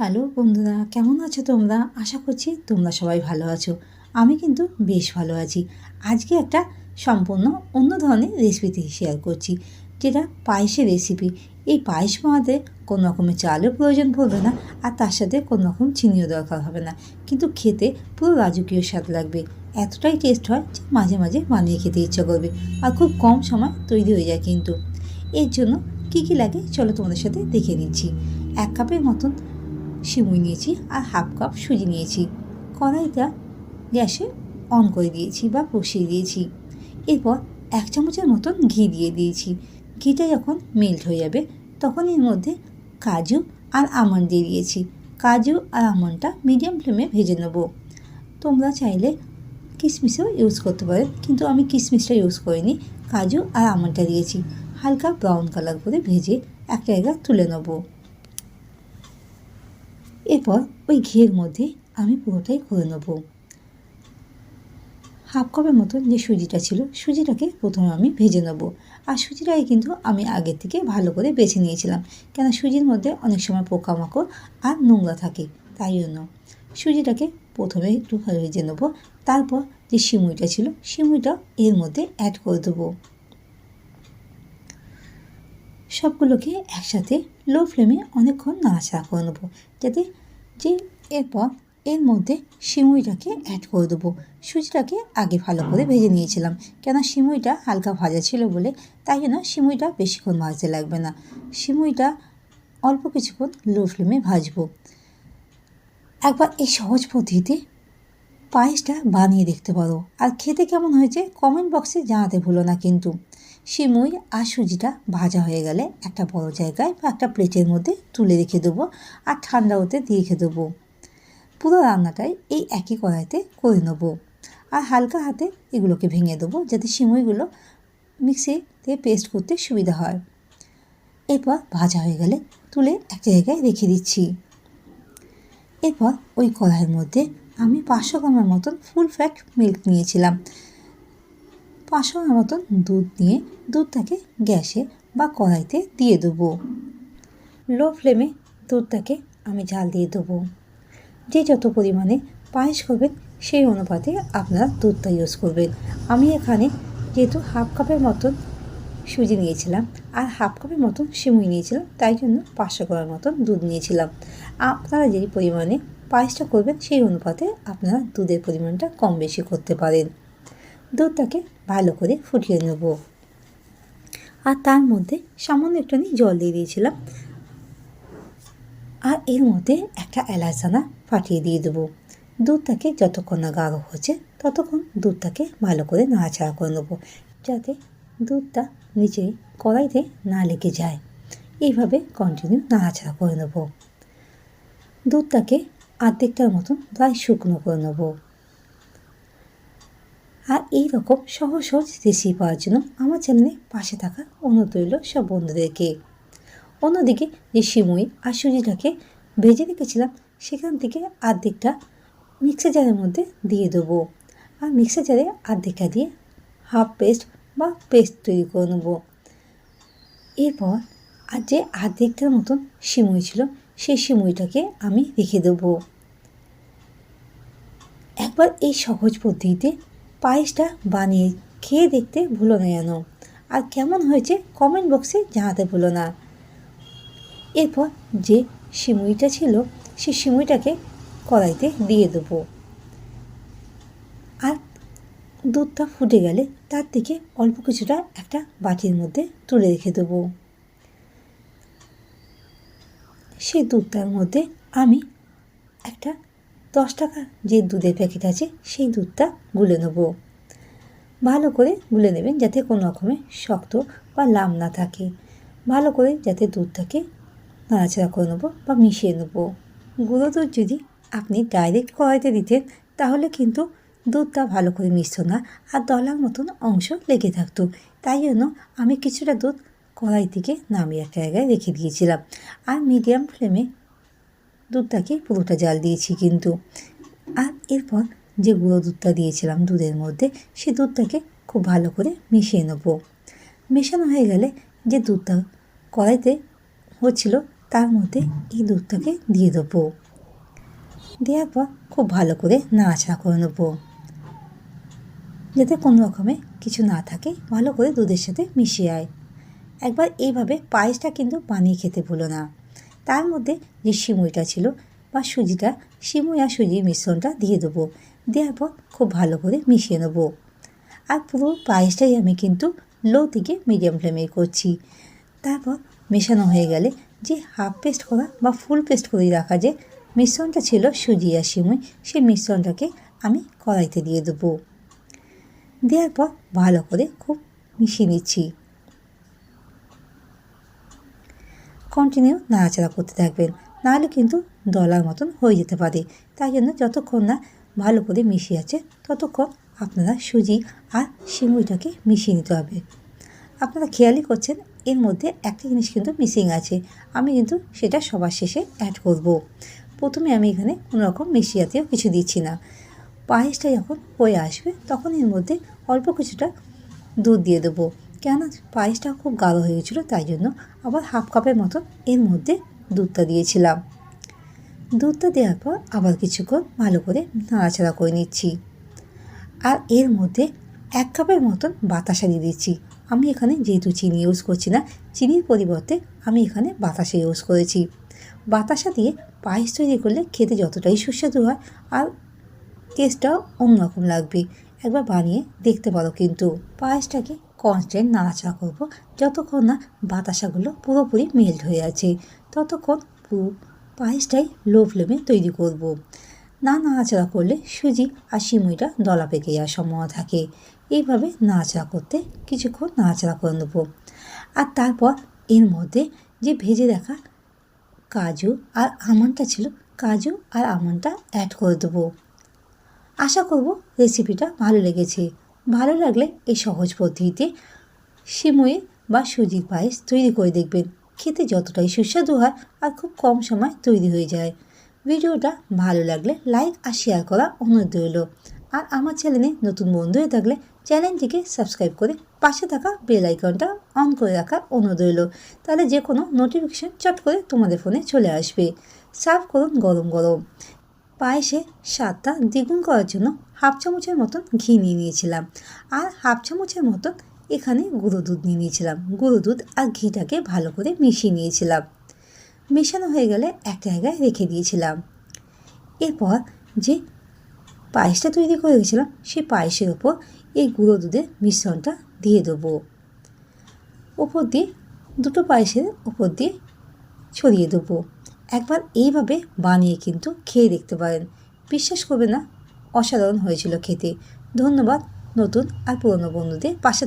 Hello বন্ধুরা, কেমন আছো তোমরা? আশা করছি তোমরা সবাই ভালো আছো। আমি কিন্তু বেশ ভালো আছি। আজকে একটা সম্পূর্ণ অন্য ধরনের রেসিপিতে শেয়ার করছি, যেটা পায়েসের রেসিপি এই পায়েস বানাতে কোনো রকমের চালের প্রয়োজন পড়বে না, আর তার সাথে কোনো রকম চিনিও দরকার হবে না। কিন্তু খেতে পুরো রাজকীয় স্বাদ লাগবে। এতটাই টেস্ট হয় যে মাঝে মাঝে বানিয়ে খেতে ইচ্ছা করবে, আর খুব কম সময় তৈরি হয়ে যায় কিন্তু। এর জন্য কী কী লাগে চলো তোমাদের সাথে দেখে নিচ্ছি। এক কাপের মতন সিমুই নিয়েছি আর হাফ কাপ সুজি নিয়েছি। কড়াইটা গ্যাসে অন করে দিয়েছি বা বসিয়ে দিয়েছি। এরপর এক চামচের মতন ঘি দিয়ে দিয়েছি। ঘিটা যখন মেল্ট হয়ে যাবে, তখন এর মধ্যে কাজু আর আমন্ড দিয়ে দিয়েছি। কাজু আর আমন্ডটা মিডিয়াম ফ্লেমে ভেজে নেব। তোমরা চাইলে কিশমিশও ইউজ করতে পারো, কিন্তু আমি কিশমিশটা ইউজ করিনি। কাজু আর আমন্ডটা দিয়েছি। হালকা ব্রাউন কালার করে ভেজে এক জায়গায় তুলে নেব। এরপর ওই ঘিয়ের মধ্যে আমি পুরোটাই করে নেব। হাফ কাপের মতন যে সুজিটা ছিল, সুজিটাকে প্রথমে আমি ভেজে নেব। আর সুজিটাকে কিন্তু আমি আগের থেকে ভালো করে বেছে নিয়েছিলাম কেন সুজির মধ্যে অনেক সময় পোকামাকড় আর নোংরা থাকে, তাই জন্য। সুজিটাকে প্রথমে একটু ভেজে নেব, তারপর যে সিমুইটা ছিল, সিমুইটা এর মধ্যে অ্যাড করে দেবো। সবগুলোকে একসাথে লো ফ্লেমে অনেকক্ষণ নাড়াচাড়া করে নেব, যাতে যে এরপর এর মধ্যে সিমুইটাকে অ্যাড করে দেবো। সুজিটাকে আগে ভালো করে ভেজে নিয়েছিলাম কেন সিমুইটা হালকা ভাজা ছিল বলে, তাই জন্য সিমুইটা বেশিক্ষণ ভাজতে লাগবে না। সিমুইটা অল্প কিছুক্ষণ লো ফ্লেমে ভাজবো। একবার এই সহজ পদ্ধতিতে পায়েসটা বানিয়ে দেখতে পারো। আর খেতে কেমন হয়েছে কমেন্ট বক্সে জানাতে ভুলো না কিন্তু। সিমুই আর সুজিটা ভাজা হয়ে গেলে একটা বড় জায়গায় বা একটা প্লেটের মধ্যে তুলে রেখে দেবো আর ঠান্ডা হতে দিয়ে রেখে দেবো। পুরো রান্নাটাই এই একই কড়াইতে করে নেব আর হালকা হাতে এগুলোকে ভেঙে দেবো যাতে সিমুইগুলো মিক্সিতে পেস্ট করতে সুবিধা হয়। এরপর ভাজা হয়ে গেলে তুলে এক জায়গায় রেখে দিচ্ছি। এরপর ওই কড়াইয়ের মধ্যে আমি পাঁচশো গ্রামের মতন ফুল ফ্যাট মিল্ক নিয়েছিলাম। পাঁচশো মতন দুধ নিয়ে দুধটাকে গ্যাসে বা কড়াইতে দিয়ে দেবো। লো ফ্লেমে দুধটাকে আমি জাল দিয়ে দেবো। যে যত পরিমাণে পায়েস করবেন, সেই অনুপাতে আপনারা দুধটা ইউজ করবেন। আমি এখানে যেহেতু হাফ কাপের মতন সুজি নিয়েছিলাম আর হাফ কাপের মতন সিমুই নিয়েছিলাম, তাই জন্য পাঁচশো গ্রাম মতন দুধ নিয়েছিলাম। আপনারা যেই পরিমাণে পায়েসটা করবেন, সেই অনুপাতে আপনারা দুধের পরিমাণটা কম বেশি করতে পারেন। দুধটাকে ভালো করে ফুটিয়ে নেব। আর তার মধ্যে সামান্য একটুখানি জল দিয়ে দিয়েছিলাম। আর এর মধ্যে একটা এলাচানা ফাটিয়ে দিয়ে দেবো। দুধটাকে যতক্ষণ না গাঢ় হচ্ছে, ততক্ষণ দুধটাকে ভালো করে নাড়াচাড়া করে নেব, যাতে দুধটা নিচে কড়াইতে না লেগে যায়। এইভাবে কন্টিনিউ নাড়াচাড়া করে নেব। দুধটাকে আর্ধেকটার মতন প্রায় শুকনো করে নেব। আর এই রকম সহজ সহজ রেসিপি পাওয়ার জন্য আমার চ্যানেলে পাশে থাকা অনুরোধ রইল সব বন্ধুদেরকে। অন্যদিকে যে সিমুই আর সুজিটাকে ভেজে রেখেছিলাম, সেখান থেকে আর্ধেকটা মিক্সার জারের মধ্যে দিয়ে দেবো। আর মিক্সার জারে আর্ধেকটা দিয়ে হাফ পেস্ট বা পেস্ট তৈরি করে নেব। এরপর আর যে আর্ধেকটার মতন সিমুই ছিল, সেই সিমুইটাকে আমি রেখে দেবো। একবার এই সহজ পদ্ধতিতে পায়েসটা বানিয়ে খেয়ে দেখতে ভুলো না যেন। আর কেমন হয়েছে কমেন্ট বক্সে জানাতে ভুলো না। এরপর যে সিমুইটা ছিল সেই সিমুইটাকে কড়াইতে দিয়ে দেবো। আর দুধটা ফুটে গেলে তার থেকে অল্প কিছুটা একটা বাটির মধ্যে তুলে রেখে দেবো। সেই দুধটার মধ্যে আমি একটা দশ টাকা যে দুধের প্যাকেট আছে, সেই দুধটা গুলে নেব। ভালো করে গুলে নেবেন যাতে কোনো রকমের শক্ত বা লাম না থাকে। ভালো করে যাতে দুধটাকে নাড়াচাড়া করে নেব বা মিশিয়ে নেব। গুঁড়ো দুধ যদি আপনি ডাইরেক্ট কড়াইতে দিতেন, তাহলে কিন্তু দুধটা ভালো করে মিশতো না আর দলার মতন অংশ লেগে থাকতো। তাই জন্য আমি কিছুটা দুধ কড়াই থেকে নামিয়ে একটা জায়গায় রেখে দিয়েছিলাম। আর মিডিয়াম ফ্লেমে দুধটাকে পুরোটা জাল দিয়েছি কিন্তু। আর এরপর যে গুঁড়ো দুধটা দিয়েছিলাম দুধের মধ্যে, সে দুধটাকে খুব ভালো করে মিশিয়ে নেব। মেশানো হয়ে গেলে যে দুধটা কড়াইতে হচ্ছিল, তার মধ্যে এই দুধটাকে দিয়ে দেবো। দেওয়ার পর খুব ভালো করে নাড়াচাড়া করে নেব। যাতে কোনো রকমে কিছু না থাকে, ভালো করে দুধের সাথে মিশিয়ে আয়। একবার এইভাবে পায়েসটা কিন্তু বানিয়ে খেতে ভুলো না। তার মধ্যে যে সিমুইটা ছিল বা সুজিটা, সিমুই আর সুজির মিশ্রণটা দিয়ে দেবো। দেওয়ার পর খুব ভালো করে মিশিয়ে নেব। আর পুরো পায়েসটাই আমি কিন্তু লো থেকে মিডিয়াম ফ্লেমে করছি। তারপর মেশানো হয়ে গেলে যে হাফ পেস্ট করা বা ফুল পেস্ট করে রাখা যে মিশ্রণটা ছিল সুজি আর সিমুই, সেই মিশ্রণটাকে আমি কড়াইতে দিয়ে দেবো। দেওয়ার পর ভালো করে খুব মিশিয়ে নিচ্ছি। কন্টিনিউ নাড়াচাড়া করতে থাকবেন। নাহলে কিন্তু দলার মতন হয়ে যেতে পারে। তাই জন্য যতক্ষণ না ভালো করে মিশিয়ে আছে, ততক্ষণ আপনারা সুজি আর সিমুইটাকে মিশিয়ে নিতে হবে। আপনারা খেয়ালই করছেন, এর মধ্যে একটা জিনিস কিন্তু মিসিং আছে। আমি কিন্তু সেটা সবার শেষে অ্যাড করব। প্রথমে আমি এখানে কোনো রকম মিশিয়াতেও কিছু দিচ্ছি না। পায়েসটা যখন হয়ে আসবে, তখন এর মধ্যে অল্প কিছুটা দুধ দিয়ে দেবো। কেন? পায়েসটা খুব গাঢ় হয়ে গেছিল, তাই জন্য আবার হাফ কাপের মতন এর মধ্যে দুধটা দিয়েছিলাম। দুধটা দেওয়ার পর আবার কিছুক্ষণ ভালো করে নাড়াচাড়া করে নিচ্ছি। আর এর মধ্যে এক কাপের মতন বাতাসা দিয়ে দিচ্ছি। আমি এখানে যেহেতু চিনি ইউজ করছি না, চিনির পরিবর্তে আমি এখানে বাতাসা ইউজ করেছি। বাতাসা দিয়ে পায়েস তৈরি করলে খেতে যতটাই সুস্বাদু হয় আর টেস্টটাও অন্যরকম লাগবে। একবার বানিয়ে দেখতে পারো কিন্তু। পায়েসটাকে কনস্ট্যান্ট নাড়াচাড়া করব। যতক্ষণ না বাতাসাগুলো পুরোপুরি মেল্ট হয়ে আছে, ততক্ষণ পুরো পায়েসটাই লো ফ্লেমে তৈরি করব। না নাড়াচাড়া করলে সুজি আর সিমুইটা দলা পেকে যাওয়ার সম্ভাবনা থাকে। এইভাবে নাড়াচাড়া করতে কিছুক্ষণ নাড়াচাড়া করে নেব। আর তারপর এর মধ্যে যে ভেজে রাখা কাজু আর আমনটা ছিল, কাজু আর আমনটা অ্যাড করে দেবো। আশা করব রেসিপিটা ভালো লেগেছে। ভালো লাগলে এই সহজ পদ্ধতিতে সিমুয়ে বা সুজির পায়েস তৈরি করে দেখবেন। খেতে যতটাই সুস্বাদু হয় আর খুব কম সময় তৈরি হয়ে যায়। ভিডিওটা ভালো লাগলে লাইক আর শেয়ার করা অনুরোধ রইল। আর আমার চ্যানেলে নতুন বন্ধু হয়ে থাকলে চ্যানেলটিকে সাবস্ক্রাইব করে পাশে থাকা বেল আইকনটা অন করে রাখার অনুরোধ রইল। তাহলে যে কোনো নোটিফিকেশান চট করে তোমাদের ফোনে চলে আসবে। সার্ভ করুন গরম গরম। পায়েসে স্বাদটা দ্বিগুণ করার জন্য হাফ চামচের মতন ঘি নিয়ে নিয়েছিলাম। আর হাফ চামচের মতন এখানে গুঁড়ো দুধ নিয়ে নিয়েছিলাম। গুঁড়ো দুধ আর ঘিটাকে ভালো করে মিশিয়ে নিয়েছিলাম। মেশানো হয়ে গেলে এক জায়গায় রেখে দিয়েছিলাম। এরপর যে পায়েসটা তৈরি করে রেখেছিলাম, সেই পায়েসের ওপর এই গুঁড়ো দুধের মিশ্রণটা দিয়ে দেবো। ওপর দিয়ে, দুটো পায়েসের ওপর দিয়ে ছড়িয়ে দেবো। একবার এইভাবে বানিয়ে কিন্তু খেয়ে দেখতে পারেন। বিশ্বাস করবে না, অসাধারণ হয়েছিল খেতে। ধন্যবাদ নতুন আর পুরনো বন্ধুদের পাশে থাক